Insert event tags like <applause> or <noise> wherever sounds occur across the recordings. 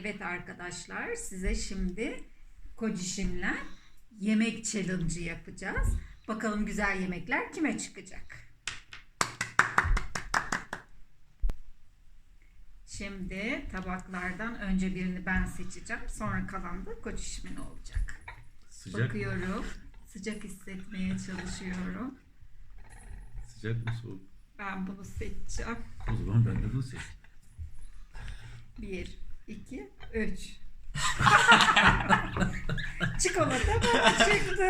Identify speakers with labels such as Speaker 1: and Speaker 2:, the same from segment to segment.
Speaker 1: Evet arkadaşlar size şimdi Kocişim'le yemek challenge yapacağız. Bakalım güzel yemekler kime çıkacak? Şimdi tabaklardan önce birini ben seçeceğim. Sonra kalan da Kocişim'in olacak.
Speaker 2: Sıcak
Speaker 1: Bakıyorum. Sıcak hissetmeye çalışıyorum.
Speaker 2: Sıcak mı soğuk?
Speaker 1: Ben bunu seçeceğim.
Speaker 2: O zaman ben de bunu seç.
Speaker 1: Bir, iki, üç. <laughs> Çikolata bana çıktı.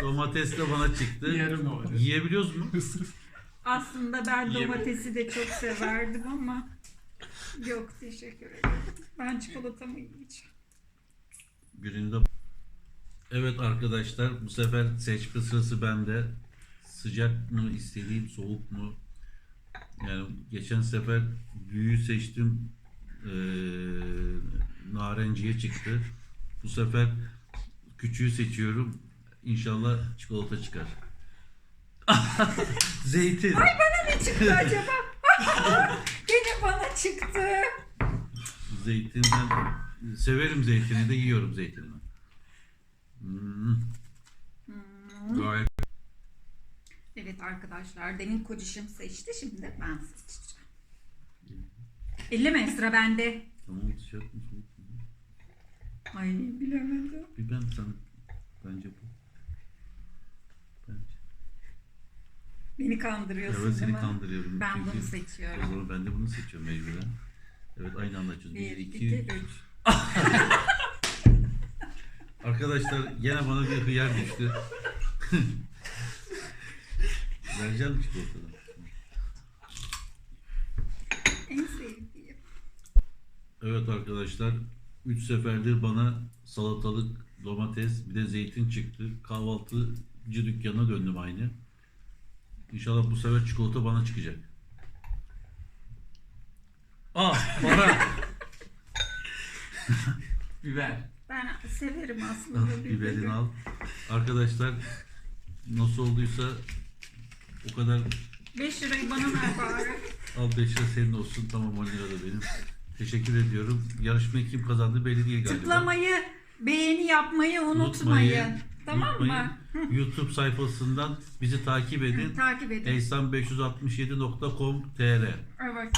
Speaker 2: Domates de bana çıktı.
Speaker 3: Yarım domates.
Speaker 2: Yiyebiliyoruz mu?
Speaker 1: Aslında ben domatesi de çok severdim ama yok teşekkür ederim. Ben çikolatamı yiyeceğim.
Speaker 2: Birini de... Evet arkadaşlar bu sefer seçme sırası bende. Sıcak mı istediğim soğuk mu? Yani geçen sefer büyüğü seçtim. Ee, narenciye çıktı. Bu sefer küçüğü seçiyorum. İnşallah çikolata çıkar. <laughs> Zeytin.
Speaker 1: Ne çıktı acaba? <laughs> Gene bana çıktı.
Speaker 2: Zeytinden severim zeytini de yiyorum zeytini. Hmm. Gayet
Speaker 1: Evet arkadaşlar demin kocişim seçti şimdi de ben seçeceğim. Elleme sıra bende.
Speaker 2: tamam sıcak mı soğuk mu?
Speaker 1: Ay bilemedim.
Speaker 2: Bir ben sana bence bu. Bence.
Speaker 1: Beni kandırıyorsun
Speaker 2: Evet
Speaker 1: değil
Speaker 2: seni
Speaker 1: mi?
Speaker 2: kandırıyorum.
Speaker 1: Ben
Speaker 2: Çünkü
Speaker 1: bunu
Speaker 2: O
Speaker 1: seçiyorum.
Speaker 2: zaman ben de bunu seçiyorum mecburen. Evet aynı anda açıyoruz.
Speaker 1: Bir,
Speaker 2: 1,
Speaker 1: iki,
Speaker 2: 2,
Speaker 1: üç. <laughs>
Speaker 2: Arkadaşlar yine bana bir hıyar düştü. <laughs> Vereceğim çikolatadan? Evet arkadaşlar 3 seferdir bana salatalık, domates bir de zeytin çıktı. Kahvaltıcı dükkanına döndüm aynı. İnşallah bu sefer çikolata bana çıkacak. Ah bana. <laughs>
Speaker 3: Biber.
Speaker 1: Ben severim aslında
Speaker 2: Al,
Speaker 1: biberi.
Speaker 2: biberini al. Arkadaşlar nasıl olduysa o kadar
Speaker 1: 5 lirayı bana ver bari.
Speaker 2: al 5 lira senin olsun tamam 10 lira da benim. Teşekkür ediyorum. Yarışmayı kim kazandı belli değil galiba.
Speaker 1: Tıklamayı, beğeni yapmayı unutmayın. Tamam mı?
Speaker 2: unutmayın. YouTube sayfasından bizi takip edin.
Speaker 1: Takip edin.
Speaker 2: eysan567.com.tr
Speaker 1: Evet.